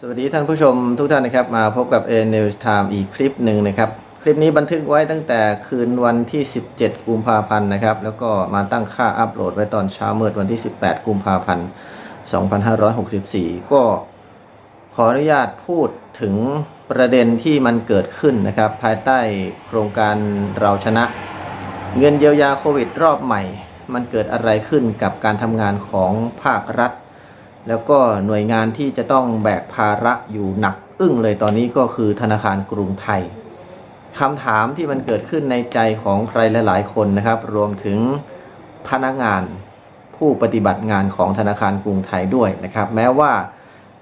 สวัสดีท่านผู้ชมทุกท่านนะครับ มาพบกับ A News Time อีกคลิปหนึ่งนะครับ คลิปนี้บันทึกไว้ตั้งแต่คืนวันที่ 17 กุมภาพันธ์นะครับ แล้วก็มาตั้งค่าอัปโหลดไว้ตอนเช้ามืดวันที่ 18 กุมภาพันธ์ 2564 ก็ขออนุญาตพูดถึงประเด็นที่มันเกิดขึ้นนะครับ ภายใต้โครงการเราชนะ เงินเยียวยาโควิดรอบใหม่ มันเกิดอะไรขึ้นกับการทำงานของภาครัฐ แล้วก็หน่วยงานที่จะต้องแบกภาระอยู่หนัก อึ้งเลยตอนนี้ก็คือธนาคารกรุงไทยคำถามที่มันเกิดขึ้นในใจของใครหลายๆคนนะครับ รวมถึงพนักงานผู้ปฏิบัติงานของธนาคารกรุงไทยด้วยนะครับ แม้ว่า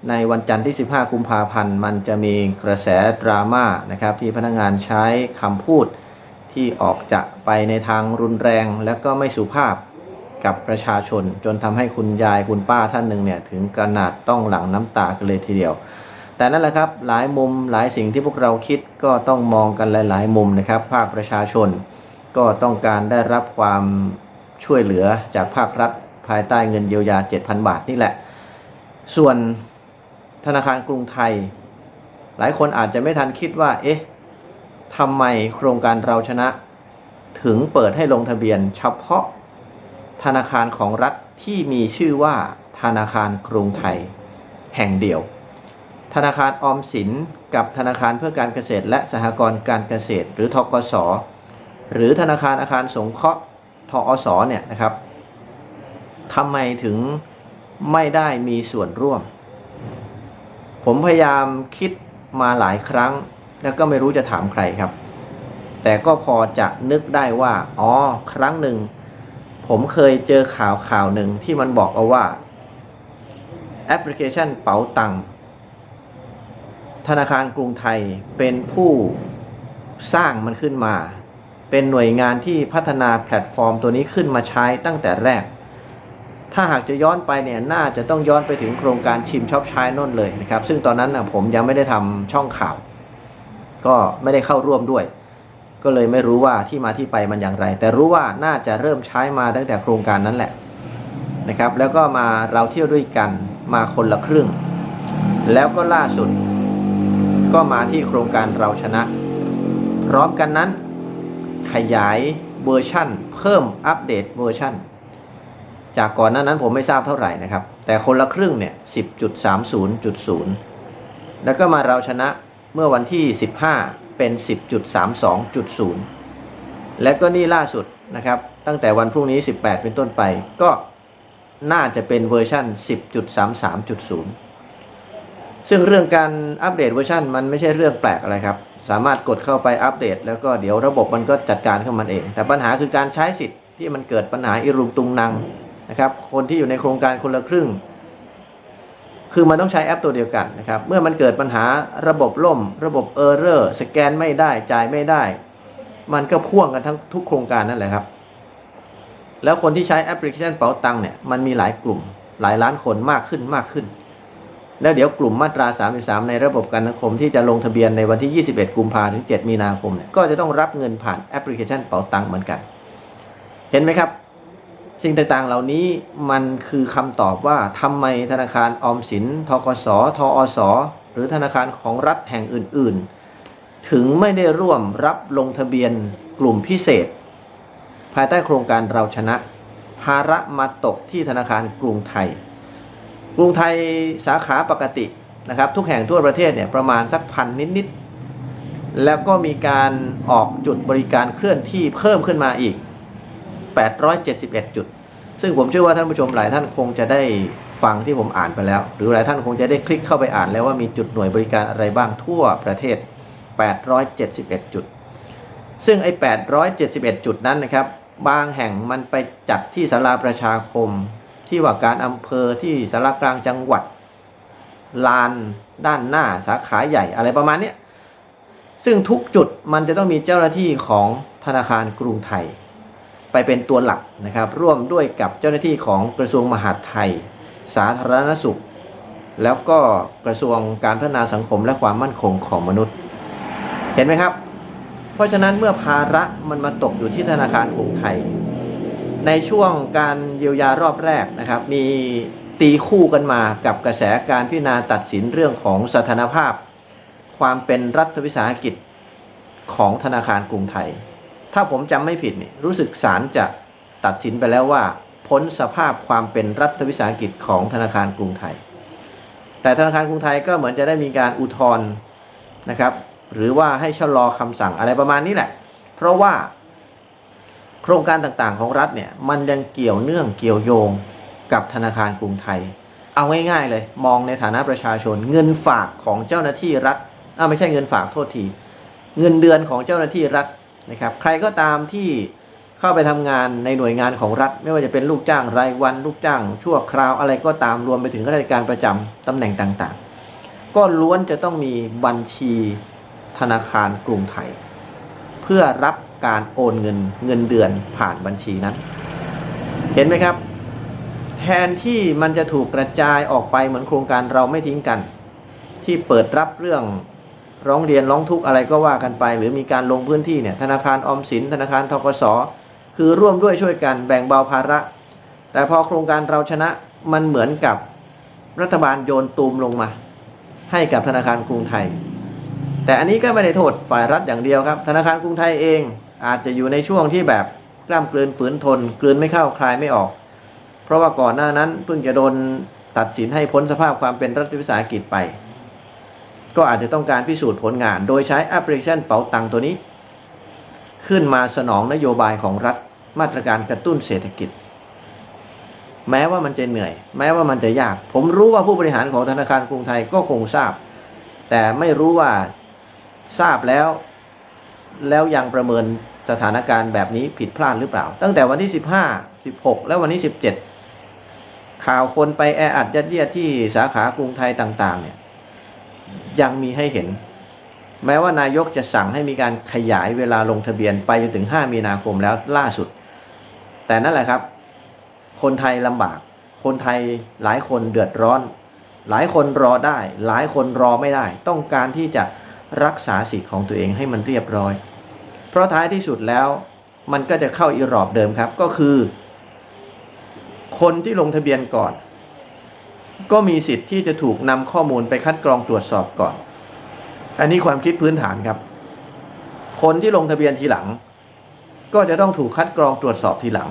ในวันจันทร์ที่ 15 กุมภาพันธ์ มันจะมีกระแสดราม่านะครับ ที่พนักงานใช้คำพูดที่ออกจะไปในทางรุนแรงและก็ไม่สุภาพ กับประชาชน จนทำให้คุณยายคุณป้าท่านหนึ่งเนี่ยถึงขนาดต้องหลั่งน้ำตากันเลยทีเดียว แต่นั่นแหละครับหลายมุมหลายสิ่งที่พวกเราคิดก็ต้องมองกันหลาย ๆ มุมนะครับ ภาคประชาชน ก็ต้องการได้รับความช่วยเหลือจากภาครัฐ ภายใต้เงินเยียวยา 7,000 บาทนี่แหละ ส่วนธนาคารกรุงไทย หลายคนอาจจะไม่ทันคิดว่า เอ๊ะทำไมโครงการเราชนะ ถึงเปิดให้ลงทะเบียนเฉพาะ ธนาคารของรัฐที่มีชื่อว่าธนาคารกรุงไทย แห่งเดียว ธนาคารออมสินกับธนาคารเพื่อการเกษตร และสหกรณ์การเกษตร หรือทกส หรือธนาคารอาคารสงเคราะห์ทอสเนี่ยนะครับทำไมถึงไม่ได้มีส่วนร่วม ผมพยายามคิดมาหลายครั้ง แล้วก็ไม่รู้จะถามใครครับ แต่ก็พอจะนึกได้ว่า อ๋อ ครั้งหนึ่ง ผมเคยเจอข่าวข่าวหนึ่งที่มันบอกเอาว่า แอปพลิเคชันเป๋าตังค์ธนาคารกรุงไทยเป็นผู้สร้างมันขึ้นมา เป็นหน่วยงานที่พัฒนาแพลตฟอร์มตัวนี้ขึ้นมาใช้ตั้งแต่แรก ถ้าหากจะย้อนไปเนี่ยน่าจะต้องย้อนไปถึงโครงการชิมช็อปใช้นนเลยนะครับ ซึ่งตอนนั้นนะผมยังไม่ได้ทำช่องข่าว ก็ไม่ได้เข้าร่วมด้วย ก็เลยไม่รู้ว่าที่มาที่ไปมันอย่างไร แต่รู้ว่าน่าจะเริ่มใช้มาตั้งแต่โครงการนั้นแหละนะครับ แล้วก็มาเราเที่ยวด้วยกันมาคนละครึ่ง แล้วก็ล่าสุด ก็มาที่โครงการเราชนะ พร้อมกันนั้น ขยายเวอร์ชั่น เพิ่มอัปเดตเวอร์ชั่น จากก่อนหน้านั้นผมไม่ทราบเท่าไหร่นะครับ แต่คนละครึ่งเนี่ย 10.30.0 แล้วก็มาเราชนะเมื่อวันที่ 15 เป็น 10.32.0 และก็นี่ล่าสุดนะครับ ตั้งแต่วันพรุ่งนี้ 18 เป็นต้นไป ก็น่าจะเป็นเวอร์ชัน10.33.0 ซึ่งเรื่องการอัปเดตเวอร์ชันมันไม่ใช่เรื่องแปลกอะไรครับ สามารถกดเข้าไปอัปเดต แล้วก็เดี๋ยวระบบมันก็จัดการขึ้นมันเอง แต่ปัญหาคือการใช้สิทธิ์ที่มันเกิดปัญหาอิรุงตุงนังนะครับ คนที่อยู่ในโครงการคนละครึ่ง คือมันต้องใช้แอปตัวเดียวกันนะครับ เมื่อมันเกิดปัญหาระบบล่ม ระบบเออร์เรอร์สแกนไม่ได้จ่ายไม่ได้ มันก็พ่วงกันทั้งทุกโครงการนั่นแหละครับ แล้วคนที่ใช้แอปพลิเคชันเป๋าตังค์เนี่ยมันมีหลายกลุ่มหลายล้านคนมากขึ้นมากขึ้น แล้วเดี๋ยวกลุ่มมาตรา 33 ในระบบการสังคมที่จะลงทะเบียนในวันที่ 21 กุมภาพันธ์ถึง 7 มีนาคมเนี่ยก็จะต้องรับเงินผ่านแอปพลิเคชันเป๋าตังค์เหมือนกัน เห็นไหมครับ สิ่งต่างๆ เหล่านี้มันคือคำตอบว่าทำไมธนาคารออมสินทกสทอสหรือธนาคารของรัฐแห่งอื่น ๆ ถึงไม่ได้ร่วมรับลงทะเบียนกลุ่มพิเศษ ภายใต้โครงการเราชนะ ภาระมาตกที่ธนาคารกรุงไทย กรุงไทยสาขาปกตินะครับทุกแห่งทั่วประเทศเนี่ยประมาณสักพันนิด ๆ แล้วก็มีการออกจุดบริการเคลื่อนที่เพิ่มขึ้นมาอีก 871 จุด ซึ่งผมเชื่อว่าท่านผู้ชมหลายท่านคงจะได้ฟังที่ผมอ่านไปแล้ว หรือหลายท่านคงจะได้คลิกเข้าไปอ่านแล้วว่ามีจุดหน่วยบริการอะไรบ้างทั่วประเทศ 871 จุด ซึ่งไอ้ 871 จุดนั้นนะครับ บางแห่งมันไปจัดที่สาราประชาคม ที่ว่าการอำเภอที่สารากลางจังหวัด ลานด้านหน้าสาขาใหญ่อะไรประมาณนี้ซึ่งทุกจุดมันจะต้องมีเจ้าหน้าที่ของธนาคารกรุงไทย ไปเป็นตัวหลักนะครับ ร่วมด้วยกับเจ้าหน้าที่ของกระทรวงมหาดไทย สาธารณสุข แล้วก็กระทรวงการพัฒนาสังคมและความมั่นคงของมนุษย์ เห็นไหมครับ เพราะฉะนั้นเมื่อภาระมันมาตกอยู่ที่ธนาคารกรุงไทย ในช่วงการเยียวยารอบแรกนะครับ มีตีคู่กันมากับกระแสการพิจารณาตัดสินเรื่องของสถานภาพ ความเป็นรัฐวิสาหกิจของธนาคารกรุงไทย ถ้าผมจำไม่ผิดนี่รู้สึกศาลจะตัดสินไปแล้วว่า พ้นสภาพความเป็นรัฐวิสาหกิจของธนาคารกรุงไทย แต่ธนาคารกรุงไทยก็เหมือนจะได้มีการอุทธรณ์นะครับ หรือว่าให้ชะลอคำสั่งอะไรประมาณนี้แหละ เพราะว่า โครงการต่างๆของรัฐเนี่ยมันยังเกี่ยวเนื่องเกี่ยวโยงกับธนาคารกรุงไทย เอาง่ายๆเลย มองในฐานะประชาชน เงินฝากของเจ้าหน้าที่รัฐอ้าไม่ใช่เงินฝากโทษที เงินเดือนของเจ้าหน้าที่รัฐ นะครับใครก็ตามที่เข้าไปทำงานในหน่วยงานของรัฐ ไม่ว่าจะเป็นลูกจ้างรายวัน ลูกจ้าง ชั่วคราวอะไรก็ตามรวมไปถึงข้าราชการประจำตำแหน่งต่างๆ ก็ล้วนจะต้องมีบัญชีธนาคารกรุงไทย เพื่อรับการโอนเงินเงินเดือนผ่านบัญชีนั้น เห็นไหมครับ แทนที่มันจะถูกกระจายออกไปเหมือนโครงการเราไม่ทิ้งกัน ที่เปิดรับเรื่อง ร้องเรียนร้องทุกข์อะไรก็ว่ากันไป หรือมีการลงพื้นที่เนี่ยธนาคารออมสิน ธนาคารทกสคือร่วมด้วยช่วยกันแบ่งเบาภาระ แต่พอโครงการเราชนะมันเหมือนกับรัฐบาลโยนตูมลงมา ให้กับธนาคารกรุงไทย แต่อันนี้ก็ไม่ได้โทษฝ่ายรัฐอย่างเดียวครับ ธนาคารกรุงไทยเองอาจจะอยู่ในช่วงที่แบบกล้ามกลืนฝืนทน กลืนไม่เข้าคลายไม่ออก เพราะว่าก่อนหน้านั้นเพิ่งจะโดนตัดสินให้พ้นสภาพความเป็นรัฐวิสาหกิจไป ก็อาจจะต้องการพิสูจน์ผลงาน โดยใช้แอปพลิเคชันเป๋าตังตัวนี้ ขึ้นมาสนองนโยบายของรัฐมาตรการกระตุ้นเศรษฐกิจ แม้ว่ามันจะเหนื่อย แม้ว่ามันจะยาก ผมรู้ว่าผู้บริหารของธนาคารกรุงไทยก็คงทราบ แต่ไม่รู้ว่าทราบแล้ว แล้วยังประเมินสถานการณ์แบบนี้ผิดพลาดหรือเปล่า ตั้งแต่วันที่ 15 16 และวันที่ 17 ข่าวคนไปแออัดยัดเยียดที่สาขากรุงไทยต่าง ๆ เนี่ย ยังมีให้เห็น แม้ว่านายกจะสั่งให้มีการขยายเวลาลงทะเบียนไปจนถึง 5 มีนาคมแล้วล่าสุด แต่นั่นแหละครับ คนไทยลำบาก คนไทยหลายคนเดือดร้อน หลายคนรอได้ หลายคนรอไม่ได้ ต้องการที่จะรักษาสิทธิ์ของตัวเองให้มันเรียบร้อย เพราะท้ายที่สุดแล้วมันก็จะเข้าอีรอบเดิมครับก็คือ คนที่ลงทะเบียนก่อน ก็มีสิทธิ์ที่จะถูกนำข้อมูลไปคัดกรองตรวจสอบก่อน อันนี้ความคิดพื้นฐานครับ คนที่ลงทะเบียนทีหลัง ก็จะต้องถูกคัดกรองตรวจสอบทีหลัง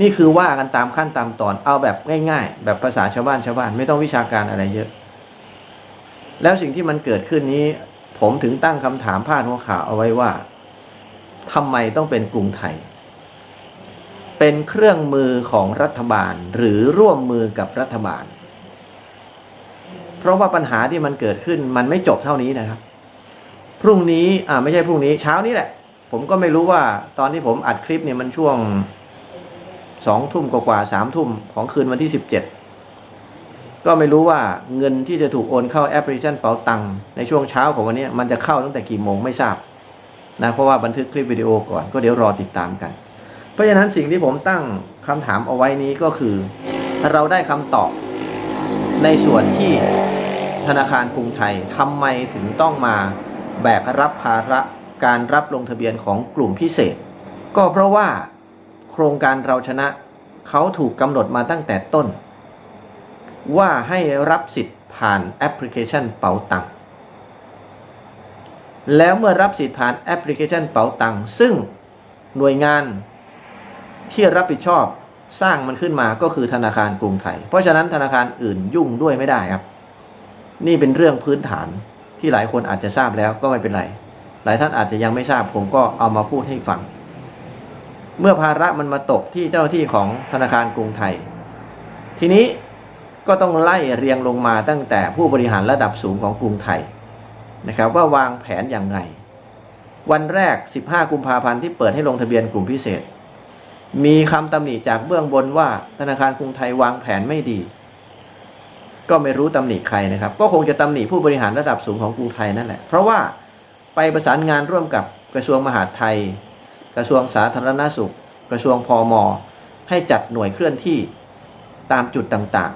นี่คือว่ากันตามขั้นตามตอนเอาแบบง่าย ๆ แบบภาษาชาวบ้านชาวบ้านไม่ต้องวิชาการอะไรเยอะ แล้วสิ่งที่มันเกิดขึ้นนี้ ผมถึงตั้งคำถามพาดหัวข่าวเอาไว้ว่าทำไมต้องเป็นกรุงไทย เป็นเครื่องมือของรัฐบาลหรือร่วมมือกับรัฐบาล เพราะว่าปัญหาที่มันเกิดขึ้นมันไม่จบเท่านี้นะครับ พรุ่งนี้อ่าไม่ใช่พรุ่งนี้เช้านี้แหละ ผมก็ไม่รู้ว่าตอนที่ผมอัดคลิปเนี่ยมันช่วงสองทุ่มกว่าสามทุ่มของคืนวันที่สิบเจ็ดก็ไม่รู้ว่าเงินที่จะถูกโอนเข้าแอปพลิเคชันเป๋าตังค์ในช่วงเช้าของวันนี้มันจะเข้าตั้งแต่กี่โมงไม่ทราบนะเพราะว่าบันทึกคลิปวิดีโอก่อนก็เดี๋ยวรอติดตามกัน เพราะฉะนั้นสิ่งที่ผมตั้งคำถามเอาไว้นี้ก็คือ เราได้คำตอบในส่วนที่ธนาคารกรุงไทยทำไมถึงต้องมาแบกรับภาระการรับลงทะเบียนของกลุ่มพิเศษ ก็เพราะว่าโครงการเราชนะเขาถูกกำหนดมาตั้งแต่ต้น ว่าให้รับสิทธิ์ผ่านแอปพลิเคชันเป๋าตังค์แล้วเมื่อรับสิทธิ์ผ่านแอปพลิเคชันเป๋าตังค์ซึ่งหน่วยงาน ที่รับผิดชอบสร้างมันขึ้นมาก็คือธนาคารกรุงไทย เพราะฉะนั้นธนาคารอื่นยุ่งด้วยไม่ได้ครับ นี่เป็นเรื่องพื้นฐานที่หลายคนอาจจะทราบแล้วก็ไม่เป็นไร หลายท่านอาจจะยังไม่ทราบผมก็เอามาพูดให้ฟัง เมื่อภาระมันมาตกที่เจ้าหน้าที่ของธนาคารกรุงไทย ทีนี้ก็ต้องไล่เรียงลงมาตั้งแต่ผู้บริหารระดับสูงของกรุงไทยนะครับว่าวางแผนอย่างไร วันแรก 15 กุมภาพันธ์ที่เปิดให้ลงทะเบียนกลุ่มพิเศษ มีคำตำหนิจากเบื้องบนว่าธนาคารกรุงไทยวางแผนไม่ดี ก็ไม่รู้ตำหนิใครนะครับ ก็คงจะตำหนิผู้บริหารระดับสูงของกรุงไทยนั่นแหละ เพราะว่าไปประสานงานร่วมกับกระทรวงมหาดไทย กระทรวงสาธารณสุข กระทรวงพอมให้จัดหน่วยเคลื่อนที่ตามจุดต่าง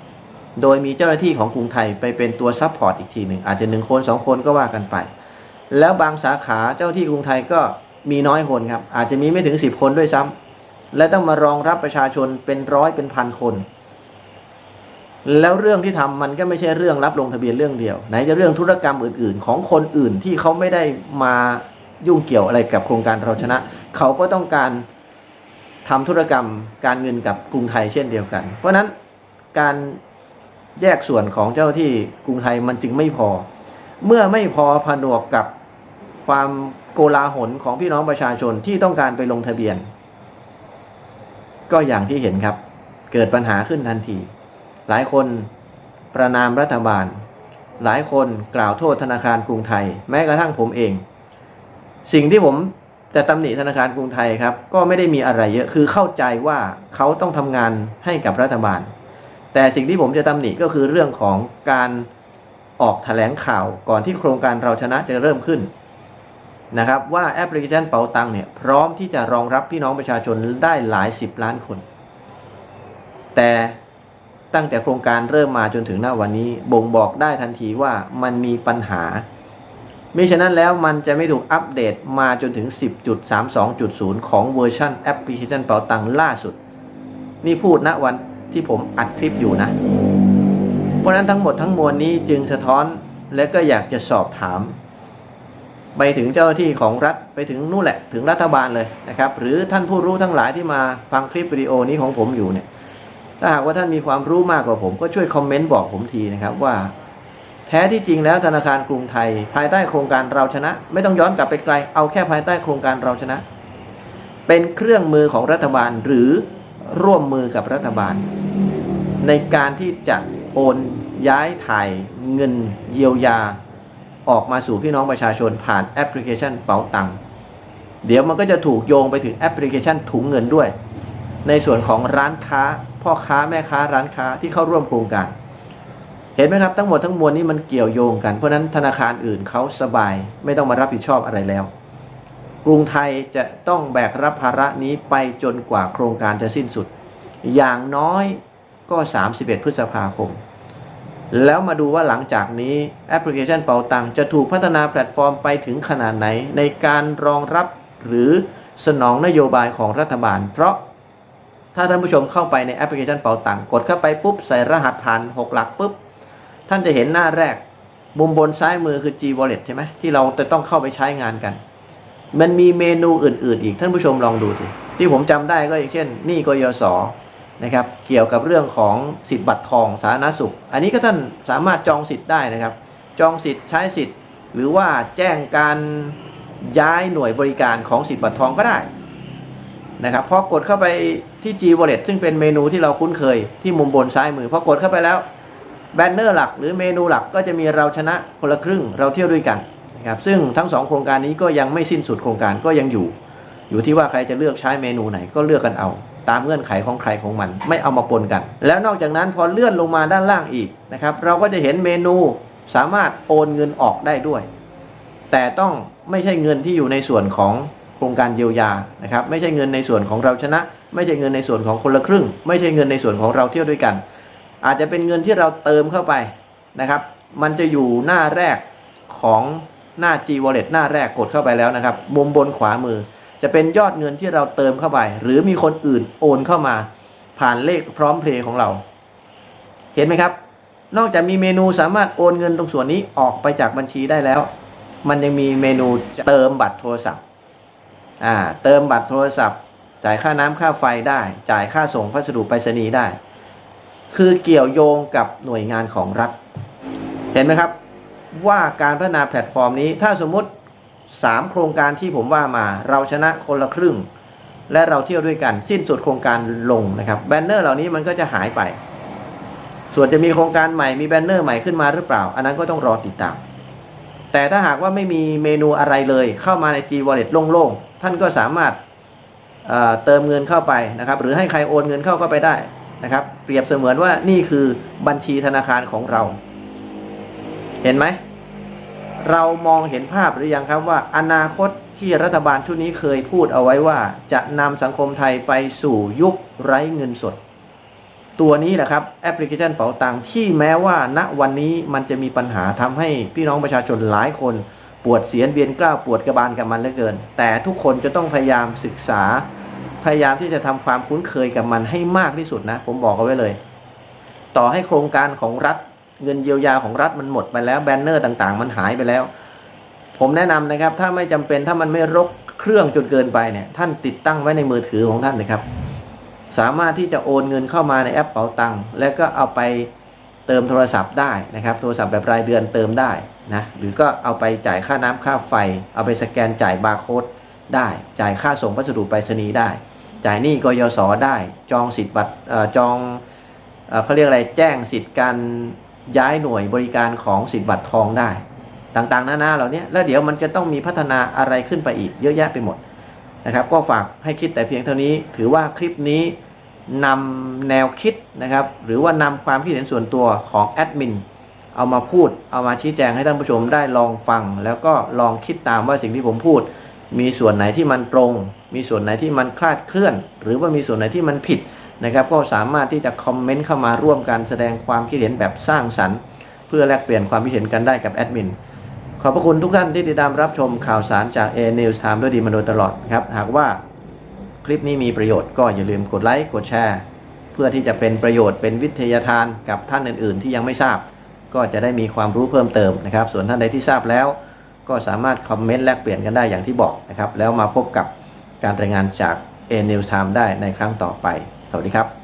ๆ โดยมีเจ้าหน้าที่ของกรุงไทยไปเป็นตัวซัพพอร์ตอีกทีหนึ่งอาจจะหนึ่งคนสองคนก็ว่ากันไป แล้วบางสาขาเจ้าที่กรุงไทยก็มีน้อยคนครับ อาจจะมีไม่ถึง 10 คนด้วยซ้ำ และต้องมารองรับประชาชนเป็นร้อยเป็นพันคน แล้วเรื่องที่ทำมันก็ไม่ใช่เรื่องรับลงทะเบียนเรื่องเดียว ไหนจะเรื่องธุรกรรมอื่น ๆ ของคนอื่นที่เขาไม่ได้มายุ่งเกี่ยวอะไรกับโครงการเราชนะ เขาก็ต้องการทำธุรกรรมการเงินกับกรุงไทยเช่นเดียวกัน เพราะฉะนั้นการแยกส่วนของเจ้าที่กรุงไทยมันจึงไม่พอ เมื่อไม่พอผนวกกับความโกลาหลของพี่น้องประชาชนที่ต้องการไปลงทะเบียน ก็อย่างที่เห็นครับ เกิดปัญหาขึ้นทันที หลายคนประนามรัฐบาล หลายคนกล่าวโทษธนาคารกรุงไทย แม้กระทั่งผมเอง สิ่งที่ผมจะตำหนิธนาคารกรุงไทยครับ ก็ไม่ได้มีอะไรเยอะคือเข้าใจว่าเขาต้องทำงานให้กับรัฐบาล แต่สิ่งที่ผมจะตำหนิก็คือเรื่องของการออกแถลงข่าวก่อนที่โครงการเราชนะจะเริ่มขึ้น นะครับว่าแอปพลิเคชันเป๋าตังเนี่ยพร้อมที่จะรองรับพี่น้องประชาชนได้หลายสิบล้านคน แต่ตั้งแต่โครงการเริ่มมาจนถึงหน้าวันนี้ บ่งบอกได้ทันทีว่ามันมีปัญหามิฉะนั้นแล้วมันจะไม่ถูกอัปเดตมาจนถึง 10.32.0 ของเวอร์ชันแอปพลิเคชันเป๋าตังล่าสุด นี่พูดณวันที่ผมอัดคลิปอยู่นะ เพราะฉะนั้นทั้งหมดทั้งมวลนี้จึงสะท้อนและก็อยากจะสอบถาม ไปถึงเจ้าหน้าที่ของรัฐไปถึงนู่นแหละถึงรัฐบาลเลยนะครับ หรือท่านผู้รู้ทั้งหลายที่มาฟังคลิปวิดีโอนี้ของผมอยู่เนี่ยถ้าหากว่าท่านมีความรู้มากกว่าผมก็ช่วยคอมเมนต์บอกผมทีนะครับว่า แท้ที่จริงแล้วธนาคารกรุงไทย ภายใต้โครงการเราชนะ ไม่ต้องย้อนกลับไปไกล เอาแค่ภายใต้โครงการเราชนะ เป็นเครื่องมือของรัฐบาลหรือร่วมมือกับรัฐบาล ในการที่จะโอนย้ายถ่ายเงินเยียวยา ออกมาสู่พี่น้องประชาชนผ่านแอปพลิเคชันเป๋าตังค์เดี๋ยวมันก็จะถูกโยงไปถึงแอปพลิเคชันถุงเงินด้วย ในส่วนของร้านค้า พ่อค้าแม่ค้าร้านค้าที่เข้าร่วมโครงการ เห็นไหมครับทั้งหมดทั้งมวลนี้มันเกี่ยวโยงกัน เพราะฉะนั้นธนาคารอื่นเขาสบายไม่ต้องมารับผิดชอบอะไรแล้ว กรุงไทยจะต้องแบกรับภาระนี้ไปจนกว่าโครงการจะสิ้นสุด อย่างน้อยก็ 31 พฤษภาคม แล้วมาดูว่าหลังจากนี้แอปพลิเคชันเป๋าตังจะถูกพัฒนาแพลตฟอร์มไปถึงขนาดไหน ในการรองรับหรือสนองนโยบายของรัฐบาล เพราะถ้าท่านผู้ชมเข้าไปในแอปพลิเคชันเป๋าตังกดเข้าไปปุ๊บใส่รหัสผ่าน 6 หลักปุ๊บ ท่านจะเห็นหน้าแรก มุมบนซ้ายมือคือ G Wallet ใช่ไหมที่เราจะต้องเข้าไปใช้งานกัน มันมีเมนูอื่น ๆ อีกท่านผู้ชมลองดูสิที่ผมจำได้ก็อย่างเช่น นี่กยศ นะครับเกี่ยวกับเรื่องของสิทธิ์บัตรทองสาธารณสุข อันนี้ก็ท่านสามารถจองสิทธิ์ได้นะครับ จองสิทธิ์ใช้สิทธิ์ หรือว่าแจ้งการย้ายหน่วยบริการของสิทธิ์บัตรทองก็ได้นะครับพอกดเข้าไปที่ G Wallet ซึ่งเป็นเมนูที่เราคุ้นเคยที่มุมบนซ้ายมือพอกดเข้าไปแล้วแบนเนอร์หลักหรือเมนูหลักก็จะมีเราชนะคนละครึ่งเราเที่ยวด้วยกันนะครับซึ่งทั้งสองโครงการนี้ก็ยังไม่สิ้นสุดโครงการก็ยังอยู่ อยู่ที่ว่าใครจะเลือกใช้เมนูไหนก็เลือกกันเอา ตามเงื่อนไขของใครของมัน ไม่เอามาปนกัน แล้วนอกจากนั้นพอเลื่อนลงมาด้านล่างอีกนะครับเราก็จะเห็นเมนูสามารถโอนเงินออกได้ด้วย แต่ต้องไม่ใช่เงินที่อยู่ในส่วนของโครงการเยียวยานะครับไม่ใช่เงินในส่วนของเราชนะ ไม่ใช่เงินในส่วนของคนละครึ่ง ไม่ใช่เงินในส่วนของเราเที่ยวด้วยกัน อาจจะเป็นเงินที่เราเติมเข้าไปนะครับ มันจะอยู่หน้าแรกของหน้า G Wallet หน้าแรกกดเข้าไปแล้วนะครับ มุมบนขวามือ จะเป็นยอดเงินที่เราเติมเข้าไป หรือมีคนอื่นโอนเข้ามา ผ่านเลขพร้อมเพลย์ของเรา เห็นไหมครับ นอกจากมีเมนูสามารถโอนเงินตรงส่วนนี้ออกไปจากบัญชีได้แล้ว มันยังมีเมนูเติมบัตรโทรศัพท์อ่าเติมบัตรโทรศัพท์ จ่ายค่าน้ำค่าไฟได้ จ่ายค่าส่งพัสดุไปรษณีย์ได้ คือเกี่ยวโยงกับหน่วยงานของรัฐ เห็นไหมครับ ว่าการพัฒนาแพลตฟอร์มนี้ถ้าสมมติ 3 โครงการที่ผมว่ามาเราชนะคนละครึ่ง และเราเที่ยวด้วยกันสิ้นสุดโครงการลงนะครับแบนเนอร์เหล่านี้มันก็จะหายไป ส่วนจะมีโครงการใหม่มีแบนเนอร์ใหม่ขึ้นมาหรือเปล่า อันนั้นก็ต้องรอติดตาม แต่ถ้าหากว่าไม่มีเมนูอะไรเลยเข้ามาใน G Wallet โล่งๆ ท่านก็สามารถเเติมเงินเข้าไปนะครับ หรือให้ใครโอนเงินเข้าเข้าไปได้นะครับ เปรียบเสมือนว่านี่คือบัญชีธนาคารของเรา เห็นไหม เรามองเห็นภาพหรือยังครับว่า อนาคตที่รัฐบาลชุดนี้เคยพูดเอาไว้ว่า จะนำสังคมไทยไปสู่ยุคไร้เงินสด ตัวนี้แหละครับแอปพลิเคชันเป๋าตังที่แม้ว่าณวันนี้มันจะมีปัญหาทำให้พี่น้องประชาชนหลายคนปวดเสียนเวียนกล้าวปวดกระบาลกับมันเหลือเกิน แต่ทุกคนจะต้องพยายามศึกษา พยายามที่จะทำความคุ้นเคยกับมันให้มากที่สุดนะ ผมบอกเอาไว้เลย ต่อให้โครงการของรัฐ เงินเยียวยาของรัฐมันหมดไปแล้วแบนเนอร์ต่างๆ มันหายไปแล้ว ผมแนะนำนะครับ ถ้าไม่จำเป็นถ้ามันไม่รกเครื่องจนเกินไปเนี่ยท่านติดตั้งไว้ในมือถือของท่านนะครับ สามารถที่จะโอนเงินเข้ามาในแอปเป๋าตังค์แล้วก็เอาไปเติมโทรศัพท์ได้นะครับ โทรศัพท์แบบรายเดือนเติมได้นะหรือก็เอาไปจ่ายค่าน้ำค่าไฟ เอาไปสแกนจ่ายบาร์โค้ดได้ จ่ายค่าส่งพัสดุไปรษณีย์ได้ จ่ายหนี้กยศได้ จองสิทธิ์บัตรจองเขาเรียกอะไรแจ้งสิทธิ์การ ย้ายหน่วยบริการของสิทธิ์บัตรทองได้ ต่างๆ นานาเหล่านี้แล้วเดี๋ยวมันจะต้องมีพัฒนาอะไรขึ้นไปอีกเยอะแยะไปหมดนะครับ ก็ฝากให้คิดแต่เพียงเท่านี้ ถือว่าคลิปนี้นำแนวคิดนะครับ หรือว่านำความคิดเห็นส่วนตัวของแอดมินเอามาพูด เอามาชี้แจงให้ท่านผู้ชมได้ลองฟัง แล้วก็ลองคิดตามว่าสิ่งที่ผมพูด มีส่วนไหนที่มันตรง มีส่วนไหนที่มันคลาดเคลื่อน หรือว่ามีส่วนไหนที่มันผิด นะครับก็สามารถที่จะคอมเมนต์เข้ามาร่วมกันแสดงความคิดเห็นแบบสร้างสรรค์ เพื่อแลกเปลี่ยนความคิดเห็นกันได้กับแอดมินขอบพระคุณทุกท่านที่ติดตามรับชมข่าวสารจาก A News Time ด้วยดีมาโดยตลอดครับหากว่าคลิปนี้มีประโยชน์ก็อย่าลืมกดไลค์กดแชร์ เพื่อที่จะเป็นประโยชน์เป็นวิทยาทานกับท่านอื่น ๆ ที่ยังไม่ทราบ ก็จะได้มีความรู้เพิ่มเติมนะครับ ส่วนท่านใดที่ทราบแล้ว ก็สามารถคอมเมนต์แลกเปลี่ยนกันได้อย่างที่บอกนะครับแล้วมาพบกับการรายงานจาก A News Time ได้ในครั้งต่อไป วัสดีครับ